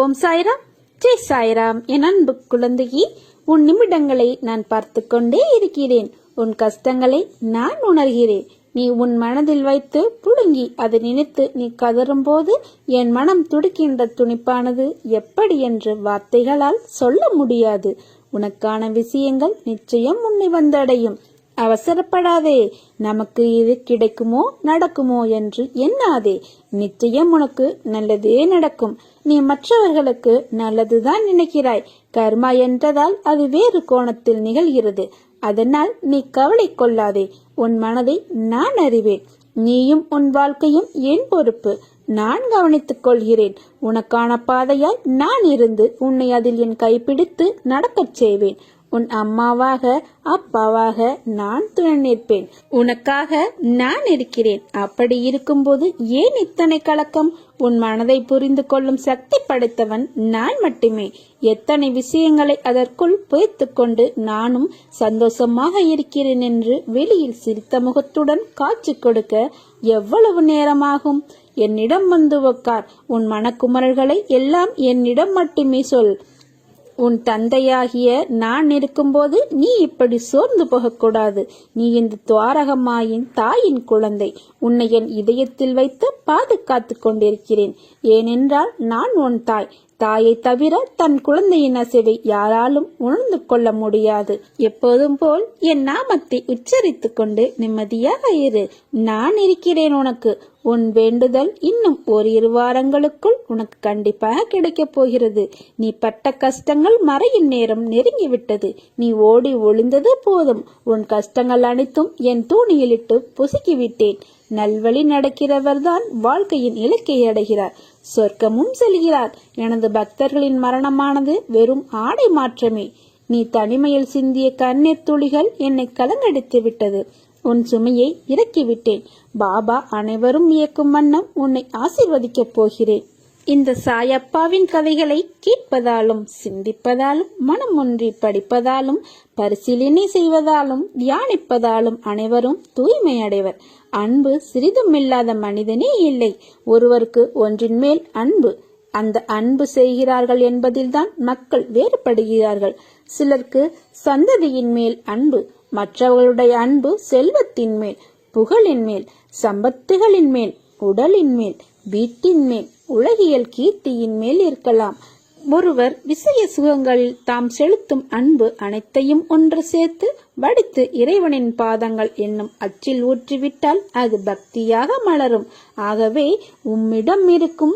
ஓம் சாய்ராம். ஜெய் சாய்ராம். என் அன்பு குழந்தையே உன் நிமிடங்களை நான் பார்த்து கொண்டே இருக்கிறேன். உன் கஷ்டங்களை நான் உணர்கிறேன். நீ உன் மனதில் வைத்து புழுங்கி அதை நினைத்து நீ கதறும் போது என் மனம் துடிக்கின்ற துணிப்பானது எப்படி என்று வார்த்தைகளால் சொல்ல முடியாது. உனக்கான விஷயங்கள் நிச்சயம் உன்னை வந்தடையும். அவசரப்படாதே. நமக்கு இது கிடைக்குமோ நடக்குமோ என்று எண்ணாதே. நிச்சயம் உனக்கு நல்லதே நடக்கும். நீ மற்றவர்களுக்கு நல்லதுதான் நினைக்கிறாய். கர்மா என்றதால் அது வேறு கோணத்தில் நிகழ்கிறது. அதனால் நீ கவலை கொள்ளாதே. உன் மனதை நான் அறிவேன். நீயும் உன் வாழ்க்கையும் என் பொறுப்பு. நான் கவனித்துக் கொள்கிறேன். உனக்கான பாதையாய் நான் இருந்து உன்னை அதில் என் கைப்பிடித்து நடக்கச் செய்வேன். உன் அம்மாவாக அப்பாவாக நான் துணை நிற்பேன் உனக்காக நான் இருக்கிறேன். அப்படி இருக்கும்போது ஏன் இத்தனை கலக்கம்? உன் மனதை புரிந்து கொள்ளும் சக்தி படைத்தவன் நான் மட்டுமே. எத்தனை விஷயங்களை அதற்குள் புதைத்துக் கொண்டு நானும் சந்தோஷமாக இருக்கிறேன் என்று வெளியில் சிரித்த முகத்துடன் காட்சி கொடுக்க எவ்வளவு நேரமாகும்? என்னிடம் வந்து உட்கார் உன் மனக்குமரல்களை எல்லாம் என்னிடம் மட்டுமே சொல். உன் தந்தையாகிய நான் இருக்கும்போது நீ இப்படி சோர்ந்து போகக்கூடாது. நீ இந்த துவாரகமாயின் தாயின் குழந்தை. உன்னை என் இதயத்தில் வைத்து பாதுகாத்து கொண்டிருக்கிறேன். ஏனென்றால் நான் உன் தாய். தாயை தவிர தன் குழந்தையின் அசைவை யாராலும் உணர்ந்து கொள்ள முடியாது. எப்போதும் போல் என் நாமத்தை உச்சரித்து கொண்டு நிம்மதியாக இரு. நான் இருக்கிறேன் உனக்கு. உன் வேண்டுதல் இன்னும் ஒரு இரு வாரங்களுக்குள் உனக்கு கண்டிப்பாக கிடைக்கப் போகிறது. நீ பட்ட கஷ்டங்கள் மறையும் நேரம் நெருங்கிவிட்டது. நீ ஓடி ஒளிந்தது போதும். உன் கஷ்டங்கள் அனைத்தும் என் தூணியிலிட்டு புசுக்கிவிட்டேன். நல்வழி நடக்கிறவர்தான் வாழ்க்கையின் இலக்கை அடைகிறார். சொர்க்கமும் செல்கிறார். எனது பக்தர்களின் மரணமானது வெறும் ஆடை மாற்றமே. நீ தனிமையில் சிந்திய கண்ணீர் துளிகள் என்னை கலங்கடித்து விட்டது. உன் சுமையை இறக்கிவிட்டேன். பாபா அனைவரும் இயக்கும் வண்ணம் உன்னை ஆசிர்வதிக்கப் போகிறேன். இந்த சாயப்பாவின் கதைகளை கேட்பதாலும் சிந்திப்பதாலும் மனம் ஒன்றி படிப்பதாலும் பரிசீலனை செய்வதாலும் தியானிப்பதாலும் அனைவரும் தூய்மை அடைவர் அன்பு சிறிதும் இல்லாத மனிதனே இல்லை. ஒருவருக்கு ஒன்றின் மேல் அன்பு. அந்த அன்பு செய்கிறார்கள் என்பதில்தான் மக்கள் வேறுபடுகிறார்கள். சிலருக்கு சந்ததியின் மேல் அன்பு மற்றவர்களுடைய அன்பு செல்வத்தின் மேல் புகழின் மேல் சம்பத்துகளின் மேல் உடலின் மேல் வீட்டின் மேல் உலகியல் கீர்த்தியின் மேல் இருக்கலாம். ஒருவர் விசய சுகங்களில் தாம் செலுத்தும் அன்பு அனைத்தையும் ஒன்று சேர்த்து வடித்து இறைவனின் பாதங்கள் என்னும் அச்சில் ஊற்றிவிட்டால் அது பக்தியாக மலரும். ஆகவே உம்மிடம் இருக்கும்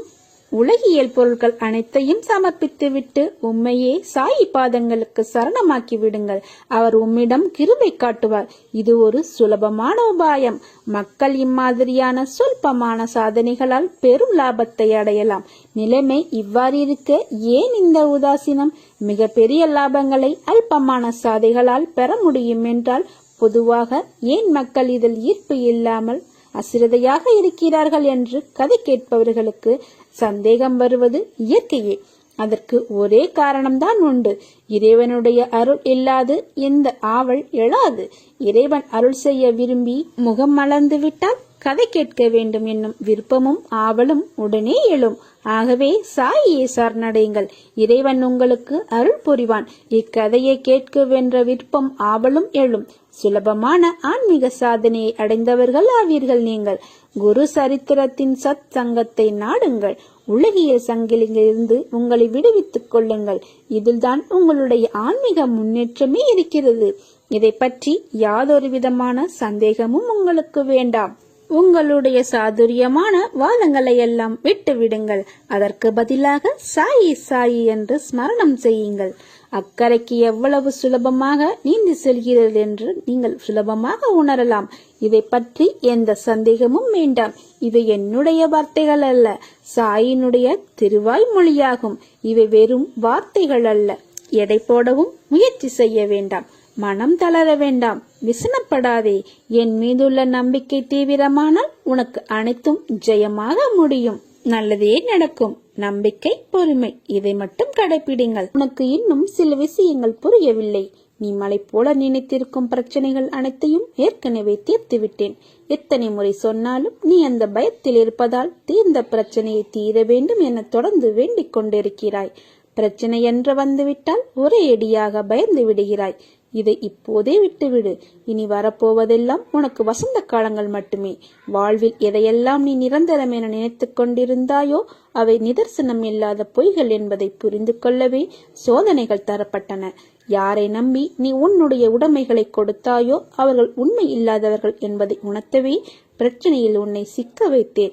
உலகியல் பொருட்கள் அனைத்தையும் சமர்ப்பித்துவிட்டு உம்மையே சாயி பாதங்களுக்கு சரணமாக்கி விடுங்கள். அவர் உம்மிடம் கிருபை காட்டுவார். இது ஒரு சுலபமான உபாயம். மக்கள் இம்மாதிரியான சொல்பமான சாதனைகளால் பெரும் லாபத்தை அடையலாம். நிலைமை இவ்வாறு இருக்க ஏன் இந்த உதாசீனம்? மிக பெரிய லாபங்களை அல்பமான சாதைகளால் பெற முடியும் என்றால் பொதுவாக ஏன் மக்கள் இதில் ஈர்ப்பு இல்லாமல் அசிரதையாக இருக்கிறார்கள் என்று கதை கேட்பவர்களுக்கு சந்தேகம் வருவது இயற்கையே. அதற்கு ஒரே காரணம்தான் உண்டு. இறைவனுடைய அருள் இல்லாது இந்த ஆவல் எழாது. இறைவன் அருள் செய்ய விரும்பி முகம் மலர்ந்து விட்டால் கதை கேட்க வேண்டும் என்னும் விருப்பமும் ஆவலும் உடனே எழும். ஆகவே சாயியை சரணடையுங்கள் இறைவன் உங்களுக்கு அருள் புரிவான். இக்கதையை கேட்க வென்ற விருப்பம் ஆவலும் எழும். சுலபமான ஆன்மீக சாதனையை அடைந்தவர்கள் ஆவீர்கள் நீங்கள். குரு சரித்திரத்தின் சத் சங்கத்தை நாடுங்கள். உலகியல் சங்கிலிருந்து உங்களை விடுவித்துக் கொள்ளுங்கள். இதில்தான் உங்களுடைய ஆன்மீக முன்னேற்றமே இருக்கிறது. இதை பற்றி யாதொரு விதமான சந்தேகமும் உங்களுக்கு வேண்டாம். உங்களுடைய சாதுரியமான வாதங்களை எல்லாம் விட்டு விடுங்கள் அதற்கு பதிலாக சாயி சாயி என்று ஸ்மரணம் செய்யுங்கள். அக்கறைக்கு எவ்வளவு சுலபமாக நீந்தி செல்கிறது என்று நீங்கள் சுலபமாக உணரலாம். இதை பற்றி எந்த சந்தேகமும் வேண்டாம். இது என்னுடைய வார்த்தைகள் அல்ல. சாயினுடைய திருவாய் மொழியாகும். இவை வெறும் வார்த்தைகள் அல்ல. எடை போடவும் முயற்சி செய்ய வேண்டாம். மனம் தளர வேண்டாம். விசனப்படாதே. என் மீதுள்ள நம்பிக்கை தீவிரமானால் உனக்கு அனைத்தும் ஜெயமாக முடியும். நல்லதே நடக்கும். நம்பிக்கை பொறுமை இதை மட்டும் கடைபிடிங்கள் உனக்கு இன்னும் சில விஷயங்கள் புரியவில்லை. நீ மலை போல நினைத்திருக்கும் பிரச்சனைகள் அனைத்தையும் ஏற்கனவே தீர்த்து விட்டேன் எத்தனை முறை சொன்னாலும் நீ அந்த பயத்தில் இருப்பதால் தீர்ந்த பிரச்சனையை தீர வேண்டும் என தொடர்ந்து வேண்டிக் கொண்டிருக்கிறாய். பிரச்சனை என்று வந்துவிட்டால் ஒரே அடியாக பயந்து விடுகிறாய். இதை இப்போதே விட்டுவிடு. இனி வரப்போவதெல்லாம் உனக்கு வசந்த காலங்கள் மட்டுமே. வாழ்வில் எதையெல்லாம் நீ நிரந்தரம் என நினைத்துக் கொண்டிருந்தாயோ அவை நிதர்சனம் இல்லாத பொய்கள் என்பதை புரிந்து கொள்ளவே சோதனைகள் தரப்பட்டன. யாரை நம்பி நீ உன்னுடைய உடைமைகளை கொடுத்தாயோ அவர்கள் உண்மை இல்லாதவர்கள் என்பதை உணர்த்தவே பிரச்சனையில் உன்னை சிக்க வைத்தேன்.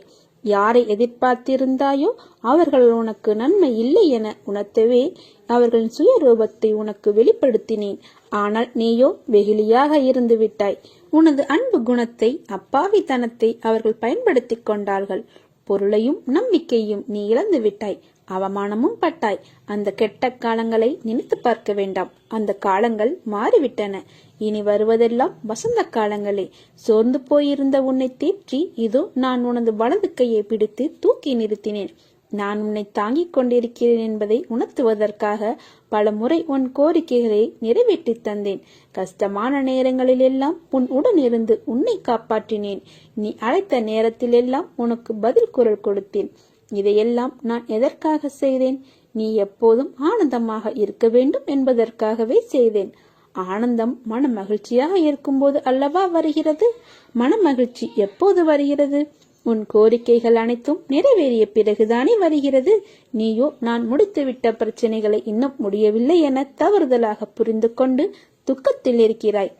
யாரை எதிர்பார்த்திருந்தாயோ அவர்கள் உனக்கு நன்மை இல்லை என உணர்த்தவே அவர்களின் சுயரூபத்தை உனக்கு வெளிப்படுத்தினேன். ஆனால் நீயோ வெகுளியாக இருந்து விட்டாய். உனது அன்பு குணத்தை அப்பாவித்தனத்தை அவர்கள் பயன்படுத்திக் கொண்டார்கள். பொருளையும் நம்பிக்கையும் நீ இழந்து விட்டாய். அவமானமும் பட்டாய். அந்த கெட்ட காலங்களை நினைத்து பார்க்க வேண்டாம். அந்த காலங்கள் மாறிவிட்டன. இனி வருவதெல்லாம் வசந்த காலங்களே. சோர்ந்து போயிருந்த உன்னை தேற்றி இதோ நான் உனது வலது கையை பிடித்து தூக்கி நிறுத்தினேன். நான் உன்னை தாங்கிக் கொண்டிருக்கிறேன் என்பதை உணர்த்துவதற்காக பல முறை உன் கோரிக்கைகளை நிறைவேற்றி தந்தேன். கஷ்டமான நேரங்களிலெல்லாம் உன் உடன் இருந்து உன்னை காப்பாற்றினேன். நீ அழைத்த நேரத்திலெல்லாம் உனக்கு பதில் குரல் கொடுத்தேன். இதையெல்லாம் நான் எதற்காக செய்தேன்? நீ எப்போதும் ஆனந்தமாக இருக்க வேண்டும் என்பதற்காகவே செய்தேன். ஆனந்தம் மன மகிழ்ச்சியாக இருக்கும்போது அல்லவா வருகிறது? மன மகிழ்ச்சி எப்போது வருகிறது? உன் கோரிக்கைகள் அனைத்தும் நிறைவேறிய பிறகுதானே வருகிறது. நீயோ நான் முடித்துவிட்ட பிரச்சனைகளை இன்னும் முடியவில்லை என தவறுதலாக புரிந்து கொண்டு துக்கத்தில் இருக்கிறாய்.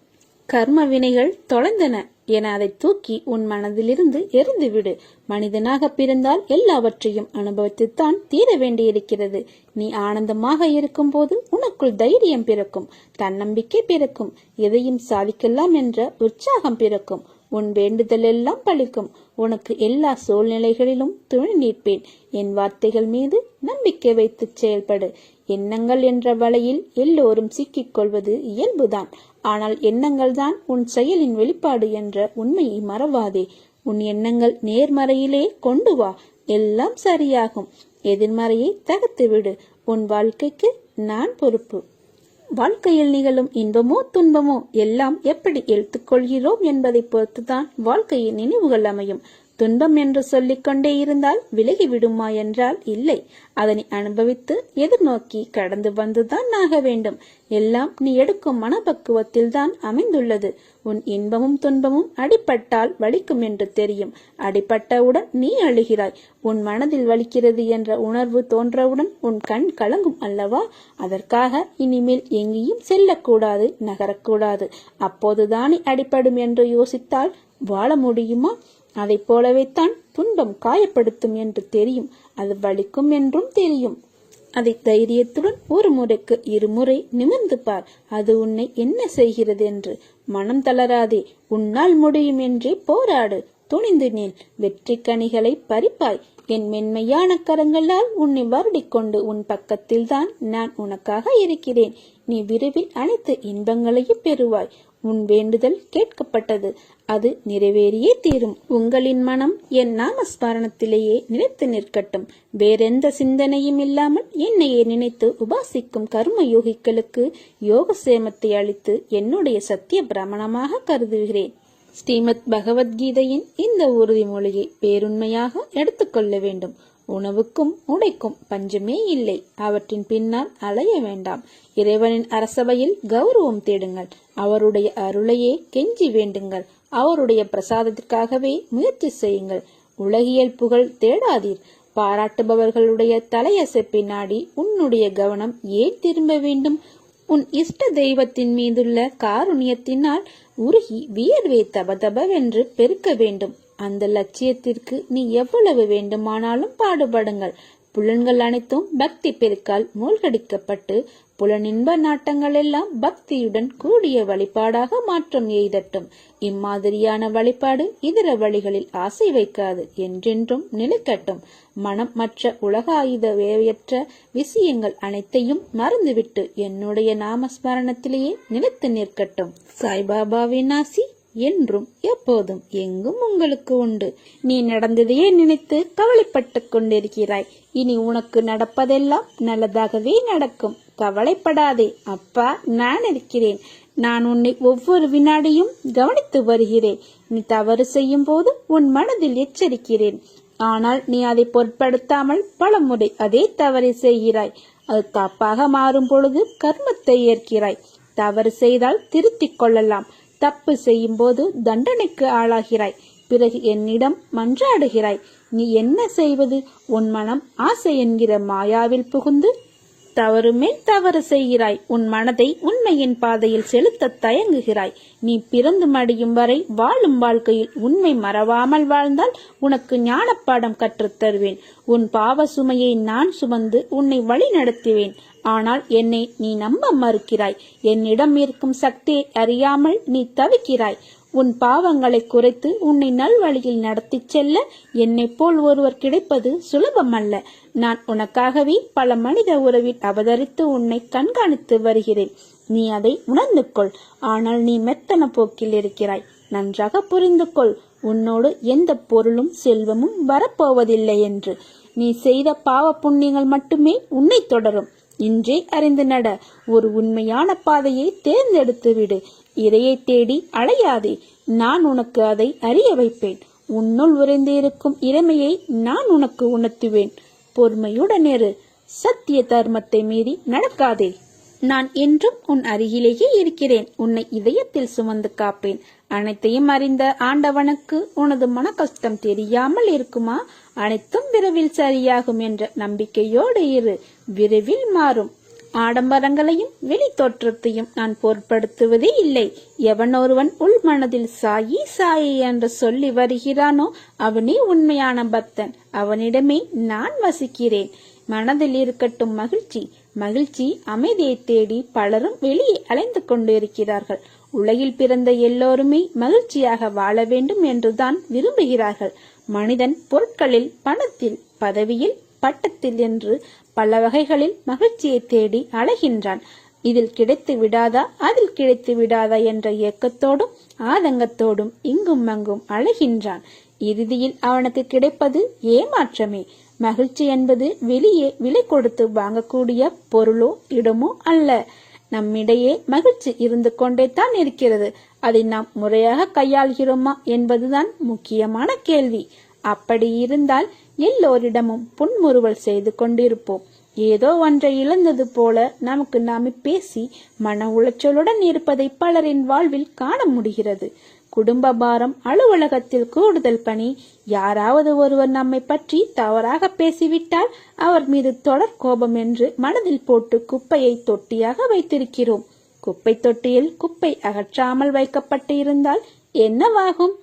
கர்ம வினைகள் தொலைந்தன. என அதை தூக்கி உன் மனதிலிருந்து எரிந்துவிடு மனிதனாக பிறந்தால் எல்லாவற்றையும் அனுபவித்துத்தான் தீர வேண்டியிருக்கிறது. நீ ஆனந்தமாக இருக்கும்போது உனக்குள் தைரியம் பிறக்கும் தன்னம்பிக்கை பிறக்கும் எதையும் சாதிக்கலாம் என்ற உற்சாகம் பிறக்கும். உன் வேண்டுதல் எல்லாம் பழிக்கும். உனக்கு எல்லா சூழ்நிலைகளிலும் துணை நிற்பேன். என் வார்த்தைகள் மீது நம்பிக்கை வைத்து செயல்படு. எண்ணங்கள் என்ற வலையில் எல்லோரும் சிக்கிக் கொள்வது இயல்புதான். ஆனால் எண்ணங்கள் தான் உன் செயலின் வெளிப்பாடு என்ற உண்மையை மறவாதே. உன் எண்ணங்கள் நேர்மறையிலே கொண்டு வா. எல்லாம் சரியாகும். எதிர்மறையை தகர்த்து விடு. உன் வாழ்க்கைக்கு நான் பொறுப்பு. வாழ்க்கையில் நிகழும் இன்பமோ துன்பமோ எல்லாம் எப்படி எடுத்துக்கொள்கிறோம் என்பதை பொறுத்துதான் வாழ்க்கையின் நினைவுகள் அமையும். துன்பம் என்று சொல்லிக் கொண்டே இருந்தால் விலகி விடுமா என்றால் இல்லை. அதனை அனுபவித்து எதிர்நோக்கி கடந்து வந்துதான் ஆக வேண்டும். எல்லாம் நீ எடுக்கும் மனப்பக்குவத்தில் தான் அமைந்துள்ளது. உன் இன்பமும் துன்பமும் அடிபட்டால் வலிக்கும் என்று தெரியும். அடிபட்டவுடன் நீ அழுகிறாய். உன் மனதில் வலிக்கிறது என்ற உணர்வு தோன்றவுடன் உன் கண் கலங்கும் அல்லவா? அதற்காக இனிமேல் எங்கேயும் செல்லக்கூடாது நகரக்கூடாது. அப்போதுதானே அடிபடும் என்று யோசித்தால் வாழ முடியுமா? அதைப் போலவே தான் துன்பம் காயப்படுத்தும் என்று தெரியும். அது வலிக்கும் என்றும் தெரியும். அதை தைரியத்துடன் ஒரு முறைக்கு இருமுறை நிமிர்ந்து பார். அது உன்னை என்ன செய்கிறது என்று. மனம் தளராதே. உன்னால் முடியும் என்றே போராடு. துணிந்து நில். வெற்றி கனிகளை பறிப்பாய். என் மென்மையான கரங்களால் உன்னை வருடிக்கொண்டு உன் பக்கத்தில்தான் நான் உனக்காக இருக்கிறேன். நீ விரைவில் அனைத்து இன்பங்களையும் பெறுவாய். உன் வேண்டுதல் கேட்கப்பட்டது. அது நிறைவேறியே தீரும். உங்களின் மனம் என் நாமஸ்மரணத்திலேயே நிலைத்து நிற்கட்டும். வேறெந்த சிந்தனையும் இல்லாமல் என்னையே நினைத்து உபாசிக்கும் கர்ம யோகிகளுக்கு யோக சேமத்தை அளித்து என்னுடைய சத்திய பிரமணமாக கருதுகிறேன். ஸ்ரீமத் பகவத்கீதையின் இந்த உறுதிமொழியை பேருண்மையாக எடுத்துக்கொள்ள வேண்டும். உணவுக்கும் உடைக்கும் பஞ்சமே இல்லை. அவற்றின் பின்னால் அலைய வேண்டாம். இறைவனின் அரசவையில் கௌரவம் தேடுங்கள். அவருடைய அருளையே கெஞ்சி வேண்டுங்கள். அவருடைய பிரசாதத்திற்காகவே முயற்சி செய்யுங்கள். உலகியல் புகழ் தேடாதீர். பாராட்டுபவர்களுடைய தலையசைப்பை நாடி உன்னுடைய கவனம் ஏன் திரும்ப வேண்டும்? உன் இஷ்ட தெய்வத்தின் மீதுள்ள காருண்யத்தினால் உருகி வியர்வை தபதபவென்று பெருக்க வேண்டும். அந்த லட்சியத்திற்கு நீ எவ்வளவு வேண்டுமானாலும் பாடுபடுங்கள். புலன்கள் அனைத்தும் பக்தி பெருக்கால் மூழ்கடிக்கப்பட்டு புலனின்ப நாட்டங்கள் எல்லாம் பக்தியுடன் கூடிய வழிபாடாக மாற்றம் எய்தட்டும். இம்மாதிரியான வழிபாடு இதர வழிகளில் ஆசை வைக்காது என்றென்றும் நிலைக்கட்டும். மனம் மற்ற உலக ஆயுத வேவையற்ற விஷயங்கள் அனைத்தையும் மறந்துவிட்டு என்னுடைய நாமஸ்மரணத்திலேயே நிலைத்து நிற்கட்டும். சாய்பாபாவின் ஆசி என்றும் எப்போதும் எங்கும் உங்களுக்கு உண்டு. நீ நடந்ததையே நினைத்து கவலைப்பட்டு கொண்டிருக்கிறாய். இனி உனக்கு நடப்பதெல்லாம் நல்லதாகவே நடக்கும். கவலைப்படாதே. அப்பா நான் இருக்கிறேன். நான் உன்னை ஒவ்வொரு வினாடியும் கவனித்து வருகிறேன். நீ தவறு செய்யும் போது உன் மனதில் எச்சரிக்கிறேன். ஆனால் நீ அதை பொருட்படுத்தாமல் பலமுறை அதே தவறை செய்கிறாய். அது தப்பாக மாறும் பொழுது கர்மத்தை ஏற்கிறாய். தவறு செய்தால் திருத்திக் கொள்ளலாம். தப்பு செய்யும் போது தண்டனைக்கு ஆளாகிறாய். பிறகு என்னிடம் மன்றாடுகிறாய். நீ என்ன செய்வது? உன் மனம் ஆசை என்கிற மாயாவில் புகுந்து தவறுமே தவறு செய்கிறாய். உன் மனதை உண்மையின் பாதையில் செலுத்த தயங்குகிறாய். நீ பிறந்து மடியும் வரை வாழும் வாழ்க்கையில் உண்மை மறவாமல் வாழ்ந்தால் உனக்கு ஞானப்பாடம் கற்றுத் தருவேன். உன் பாவ சுமையை நான் சுமந்து உன்னை வழி நடத்துவேன். ஆனால் என்னை நீ நம்ப மறுக்கிறாய். என்னிடம் இருக்கும் சக்தியை அறியாமல் நீ தவிக்கிறாய். உன் பாவங்களை குறைத்து உன்னை நல்வழியில் நடத்திச் செல்ல என்னை போல் ஒருவர் கிடைப்பது சுலபமல்ல. நான் உனக்காகவே பல மனித உறவில் அவதரித்து உன்னை கண்காணித்து வருகிறேன். நீ அதை உணர்ந்து கொள் ஆனால் நீ மெத்தன போக்கில் இருக்கிறாய். நன்றாக புரிந்து கொள் உன்னோடு எந்த பொருளும் செல்வமும் வரப்போவதில்லை என்று. நீ செய்த பாவ புண்ணியங்கள் மட்டுமே உன்னை தொடரும். இன்றே அறிந்து நட. ஒரு உண்மையான பாதையை தேர்ந்தெடுத்து விடு. இறையை தேடி அலையாதே. நான் உனக்கு அதை அறிய வைப்பேன். உன்னுள் உறைந்து இருக்கும் இறைமையை நான் உனக்கு உணர்த்துவேன். பொறுமையுடன் இரு. சத்திய தர்மத்தை மீறி நடக்காதே. நான் என்றும் உன் அருகிலேயே இருக்கிறேன். உன்னை இதயத்தில் சுமந்து காப்பேன். அனைத்தையும் அறிந்த ஆண்டவனுக்கு உனது மன கஷ்டம் தெரியாமல் இருக்குமா? அனைத்தும் விரைவில் சரியாகும் என்ற நம்பிக்கையோடு இரு. விரைவில் மாறும். ஆடம்பரங்களையும் வெளி தோற்றத்தையும் நான் பொருட்படுத்துவதே இல்லை. எவன் ஒருவன் உள் மனதில் சாயி சாயி என்று சொல்லி வருகிறானோ அவனே உண்மையான பக்தன். அவனிடமே நான் வசிக்கிறேன். மனதில் இருக்கட்டும் மகிழ்ச்சி. மகிழ்ச்சி அமைதியை தேடி பலரும் வெளியே அலைந்து கொண்டிருக்கிறார்கள். உலகில் பிறந்த எல்லோருமே மகிழ்ச்சியாக வாழ வேண்டும் என்றுதான் விரும்புகிறார்கள். மனிதன் பொருட்களில் பணத்தில் பதவியில் பட்டத்தில் என்று பல வகைகளில் மகிழ்ச்சியை தேடி அலைகின்றான். இதில் கிடைத்து விடாதா? அதில் கிடைத்து விடாதா என்ற ஏக்கத்தோடும் ஆதங்கத்தோடும் இங்கும் அங்கும் அழகின்றான் இறுதியில் அவனுக்கு கிடைப்பது ஏமாற்றமே. மகிழ்ச்சி என்பது வெளியே விலை கொடுத்து வாங்கக்கூடிய பொருளோ இடமோ அல்ல. நம்மிடையே மகிழ்ச்சி இருந்து கொண்டே தான் இருக்கிறது. அதை நாம் முறையாக கையாள்கிறோமா என்பதுதான் முக்கியமான கேள்வி. அப்படி இருந்தால் எல்லோரிடமும் புன்முறுவல் செய்து கொண்டிருப்போம். ஏதோ ஒன்றை இழந்தது போல நமக்கு நாமே பேசி மன உளைச்சலுடன் இருப்பதை பலரின் வாழ்வில் காண முடிகிறது. குடும்ப பாரம் அலுவலகத்தில் கூடுதல் பணி யாராவது ஒருவர் நம்மை பற்றி தவறாக பேசிவிட்டால் அவர் மீது தொடர் கோபம் என்று மனதில் போட்டு குப்பையை தொட்டியாக வைத்திருக்கிறோம். குப்பை தொட்டியில் குப்பை அகற்றாமல் வைக்கப்பட்டு இருந்தால் என்னவாகும்?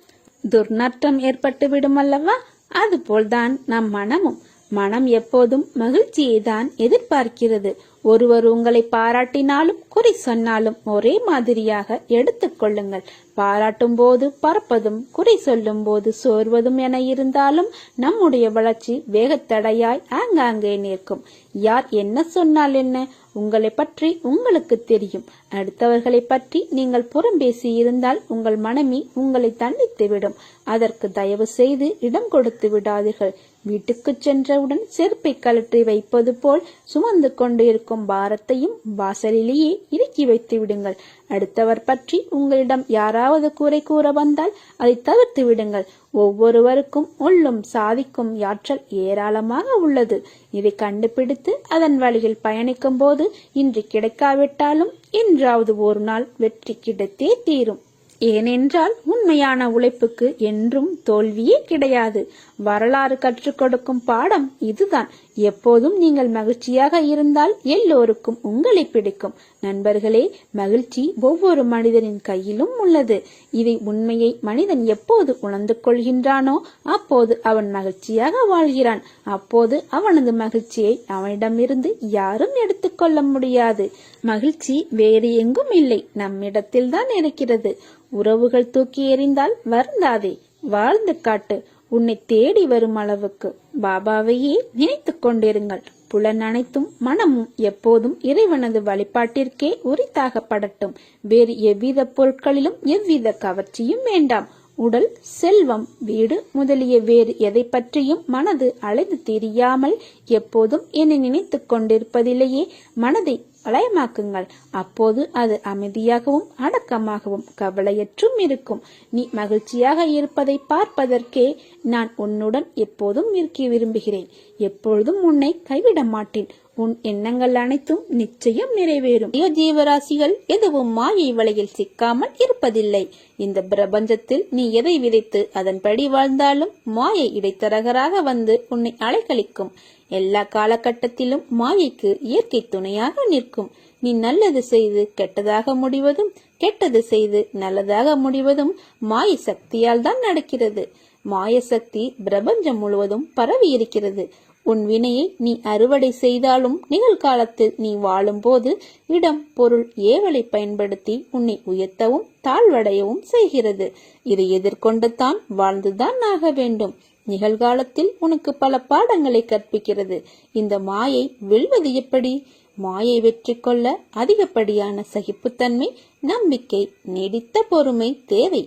துர்நாற்றம் ஏற்பட்டு விடும் அல்லவா? அதுபோல்தான் நம் மனமும் மனம் எப்போதும் மகிழ்ச்சியை தான் எதிர்பார்க்கிறது. ஒருவர் உங்களை பாராட்டினாலும் குறி சொன்னாலும் ஒரே மாதிரியாக எடுத்துக்கொள்ளுங்கள் பாராட்டும் போது பறப்பதும் குறை சொல்லும் போது சோர்வதும் என இருந்தாலும் நம்முடைய வளர்ச்சி வேகத்தடையாய் ஆங்காங்கே நிற்கும். யார் என்ன சொன்னால் என்ன உங்களை பற்றி உங்களுக்கு தெரியும். அடுத்தவர்களை பற்றி நீங்கள் புறம் பேசி இருந்தால் உங்கள் மனமே உங்களை தண்டித்து விடும் அதற்கு தயவு செய்து இடம் கொடுத்து விடாதீர்கள். வீட்டுக்கு சென்றவுடன் செருப்பை கழற்றி வைப்பது போல் சுமந்து கொண்டு இருக்கும் பாரத்தையும் வாசலிலேயே இறக்கி வைத்து விடுங்கள். அடுத்தவர் பற்றி உங்களிடம் யாராவது கூரை கூற வந்தால் அதை தவிர்த்து விடுங்கள். ஒவ்வொருவருக்கும் உள்ளும் சாதிக்கும் ஆற்றல் ஏராளமாக உள்ளது. இதை கண்டுபிடித்து அதன் வழியில் பயணிக்கும் போது இன்று கிடைக்காவிட்டாலும் என்றாவது ஒரு நாள் வெற்றி கிடைத்தே தீரும். ஏனென்றால் உண்மையான உழைப்புக்கு என்றும் தோல்வியே கிடையாது. வரலாறு கற்றுக் கொடுக்கும் பாடம் இதுதான். எப்போதும் நீங்கள் மகிழ்ச்சியாக இருந்தால் எல்லோருக்கும் உங்களை பிடிக்கும். நண்பர்களே மகிழ்ச்சி ஒவ்வொரு மனிதனின் கையிலும் உள்ளது. இதை உண்மையை மனிதன் எப்போது உணர்ந்து கொள்கின்றானோ அப்போது அவன் மகிழ்ச்சியாக வாழ்கிறான். அப்போது அவனது மகிழ்ச்சியை அவனிடமிருந்து யாரும் எடுத்துக்கொள்ள முடியாது. மகிழ்ச்சி வேறு எங்கும் இல்லை. நம்மிடத்தில் தான் இருக்கிறது. உறவுகள் தூக்கி எறிந்தால் வருந்தாதே. வாழ்ந்து காட்டு. உன்னை தேடி வரும் அளவுக்கு. பாபாவையே நினைத்து கொண்டிருங்கள். புலன் அனைத்தும் மனமும் எப்போதும் இறைவனது வழிபாட்டிற்கே உரித்தாகப்படட்டும். வேறு எவ்வித பொருட்களிலும் எவ்வித கவர்ச்சியும் வேண்டாம். உடல் செல்வம் வீடு முதலிய வேறு எதை பற்றியும் மனது அலைந்து தெரியாமல் எப்போதும் என்னை நினைத்துக் கொண்டிருப்பதிலேயே மனதை வளையமாக்குங்கள் அப்போது அது அமைதியாகவும் அடக்கமாகவும் கவலையற்றும் இருக்கும். நீ மகிழ்ச்சியாக இருப்பதை பார்ப்பதற்கே நான் உன்னுடன் எப்போதும் இருக்க விரும்புகிறேன். எப்பொழுதும் உன்னை கைவிட மாட்டேன். உன் எண்ணங்கள் அனைத்தும் நிச்சயம் நிறைவேறும். ஜீவராசிகள் எதுவும் மாயை வலையில் சிக்காமல் இருப்பதில்லை. இந்த பிரபஞ்சத்தில் நீ எதை விதைத்து அதன்படி வாழ்ந்தாலும் மாயை இடைத்தரகராக வந்து உன்னை அலைக்கழிக்கும் எல்லா காலகட்டத்திலும் மாயைக்கு இயற்கை துணையாக நிற்கும். நீ நல்லது செய்து கெட்டதாக முடிவதும் கெட்டது செய்து நல்லதாக முடிவதும் மாய சக்தியால் தான் நடக்கிறது. மாய சக்தி பிரபஞ்சம் முழுவதும் பரவி இருக்கிறது. உன் வினையை நீ அறுவடை செய்தாலும் நிகழ்காலத்தில் நீ வாழும்போது இடம் பொருள் ஏவலை பயன்படுத்தி உன்னை உயர்த்தவும் தாழ்வடையவும் செய்கிறது. இதை எதிர்கொண்டு தான் வாழ்ந்துதான் ஆக வேண்டும். நிகழ்காலத்தில் உனக்கு பல பாடங்களை கற்பிக்கிறது. இந்த மாயை வெல்வது எப்படி? மாயை வெற்றி கொள்ள அதிகப்படியான சகிப்புத்தன்மை நம்பிக்கை நீடித்த பொறுமை தேவை.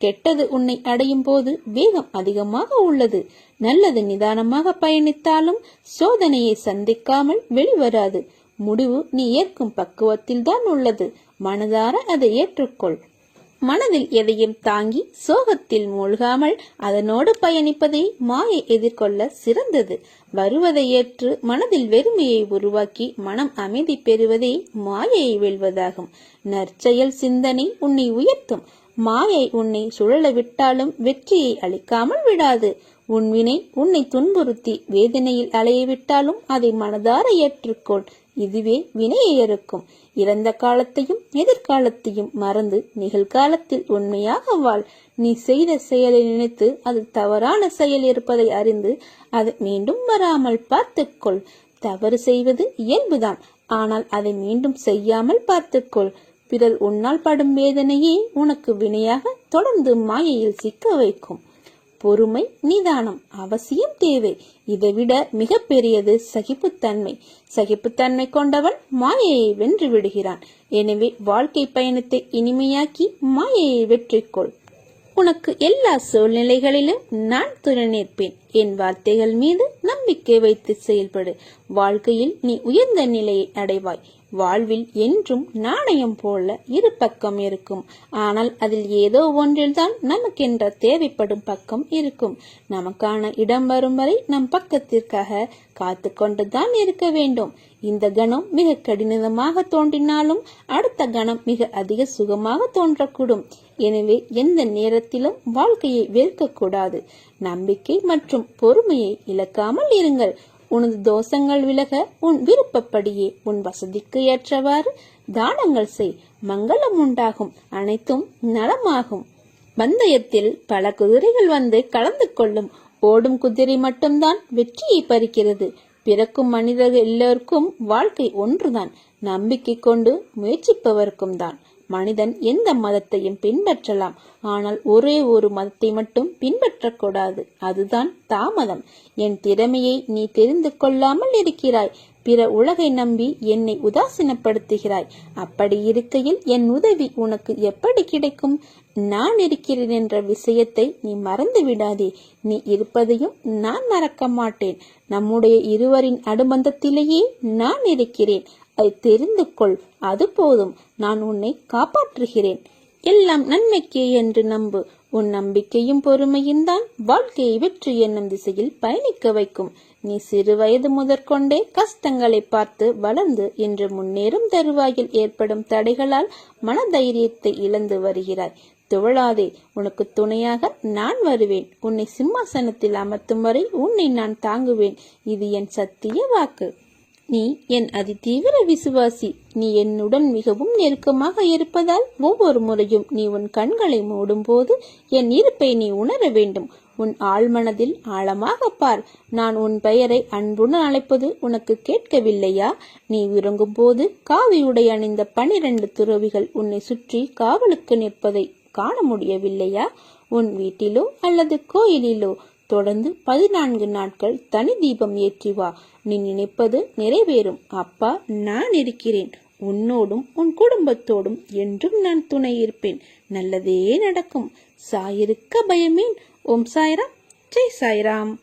கெட்டது உன்னை அடையும் போது வேகம் அதிகமாக உள்ளது. நல்லது நிதானமாக பயணித்தாலும் சோதனையை சந்திக்காமல் வெளிவராது. முடிவு நீ ஏற்கும் பக்குவத்தில் தான் உள்ளது. மனதார அதை ஏற்றுக்கொள். மனதில் எதையும் தாங்கி சோகத்தில் மூழ்காமல் அதனோடு பயணிப்பதை மாயை எதிர்கொள்ள சிறந்தது. வருவதை ஏற்று மனதில் வெறுமையை உருவாக்கி மனம் அமைதி பெறுவதே மாயையை வெல்வதாகும். நற்செயல் சிந்தனை உன்னை உயர்த்தும். மாயை உன்னை சுழல விட்டாலும் வெற்றியை அளிக்காமல் விடாது. உன் வினை உன்னை துன்புறுத்தி வேதனையில் அலைய விட்டாலும் அதை மனதார ஏற்றுக்கொள். இதுவே வினையை இருக்கும் இறந்த காலத்தையும் எதிர்காலத்தையும் மறந்து நிகழ்காலத்தில் உண்மையாக வாழ். நீ செய்த செயலை நினைத்து அது தவறான செயல் இருப்பதை அறிந்து அது மீண்டும் வராமல் பார்த்துக்கொள். தவறு செய்வது இயல்புதான். ஆனால் அதை மீண்டும் செய்யாமல் பார்த்துக்கொள். பிறர் உன்னால் படும் வேதனையே உனக்கு வினையாக தொடர்ந்து மாயையில் சிக்க வைக்கும். பொறுமை நிதானம் அவசியம் தேவை. இதைவிட மிக பெரியது சகிப்புத்தன்மை. சகிப்புத்தன்மை கொண்டவன் மாயையை வென்று விடுகிறான். எனவே வாழ்க்கை பயணத்தை இனிமையாக்கி மாயையை வெற்றிக்கொள். உனக்கு எல்லா சூழ்நிலைகளிலும் நான் துணை நிற்பேன் என் வார்த்தைகள் மீது நம்பிக்கை வைத்து செயல்படு. வாழ்க்கையில் நீ உயர்ந்த நிலையை அடைவாய். வாழ்வில் என்றும் நாணயம் போல இரு பக்கம் இருக்கும். ஆனால் அதில் ஏதோ ஒன்றில்தான் நமக்கென்ற தேவைப்படும் பக்கம் இருக்கும். நமக்கான இடம் வரும் வரை நம் பக்கத்திற்காக காத்து கொண்டுதான் இருக்க வேண்டும். இந்த கணம் மிக கடினமாக தோன்றினாலும் அடுத்த கணம் மிக அதிக சுகமாக தோன்றக்கூடும். எனவே எந்த நேரத்திலும் வாழ்க்கையை வெறுக்கக்கூடாது. நம்பிக்கை மற்றும் பொறுமையை இழக்காமல் இருங்கள். உனது தோஷங்கள் விலக உன் விருப்பப்படியே உன் வசதிக்கு ஏற்றவாறு தானங்கள் செய். மங்களம் உண்டாகும். அனைத்தும் நலமாகும். பந்தயத்தில் பல குதிரைகள் வந்து கலந்து கொள்ளும். ஓடும் குதிரை மட்டும்தான் வெற்றியை பறிக்கிறது. பிறக்கும் மனிதர்கள் எல்லோருக்கும் வாழ்க்கை ஒன்றுதான். நம்பிக்கை கொண்டு முயற்சிப்பவருக்கும் தான். மனிதன் எந்த மதத்தையும் பின்பற்றலாம். ஆனால் ஒரே ஒரு மதத்தை மட்டும் பின்பற்றக்கூடாது. அதுதான் தாமதம். என் திறமையை நீ தெரிந்து கொள்ளாமல் இருக்கிறாய். பிற உலகை நம்பி என்னை உதாசீனப்படுத்துகிறாய். அப்படி இருக்கையில் என் உதவி உனக்கு எப்படி கிடைக்கும்? நான் இருக்கிறேன் என்ற விஷயத்தை நீ மறந்து விடாதே. நீ இருப்பதையும் நான் மறக்க மாட்டேன். நம்முடைய இருவரின் அனுபந்தத்திலேயே நான் இருக்கிறேன். அதை தெரிந்து கொள் அது போதும். நான் உன்னை காப்பாற்றுகிறேன். எல்லாம் நன்மைக்கே என்று நம்பு. உன் நம்பிக்கையும் பொறுமையும் தான் வாழ்க்கையை வெற்றி என்னும் திசையில் பயணிக்க வைக்கும். நீ சிறு வயது முதற்கொண்டே கஷ்டங்களை பார்த்து வளர்ந்து இன்று முன்னேறும் தருவாயில் ஏற்படும் தடைகளால் மனதைரியத்தை இழந்து வருகிறாய். துவளாதே உனக்கு துணையாக நான் வருவேன். உன்னை சிம்மாசனத்தில் அமர்த்தும் வரை உன்னை நான் தாங்குவேன். இது என் சத்திய வாக்கு. நீ என் அதிதீவிர விசுவாசி. நீ என்னுடன் மிகவும் நெருக்கமாக இருப்பதால் ஒவ்வொரு முறையும் நீ உன் கண்களை மூடும்போது என் இருப்பை நீ உணர வேண்டும். உன் ஆழ்மனதில் ஆழமாக பார். நான் உன் பெயரை அன்புடன் அழைப்பது உனக்கு கேட்கவில்லையா? நீ விரும்பும் போது காவியுடை அணிந்த பனிரெண்டு துறவிகள் உன்னை சுற்றி காவலுக்கு நிற்பதை காண முடியவில்லையா? உன் வீட்டிலோ அல்லது கோயிலிலோ தொடர்ந்து பதினான்கு நாட்கள் தனி தீபம் ஏற்றி வா. நீ நினைப்பது நிறைவேறும். அப்பா நான் இருக்கிறேன். உன்னோடும் உன் குடும்பத்தோடும் என்றும் நான் துணை இருப்பேன். நல்லதே நடக்கும். சாயிருக்க பயமேன். ஓம் சாய்ராம். ஜெய் சாய்ராம்.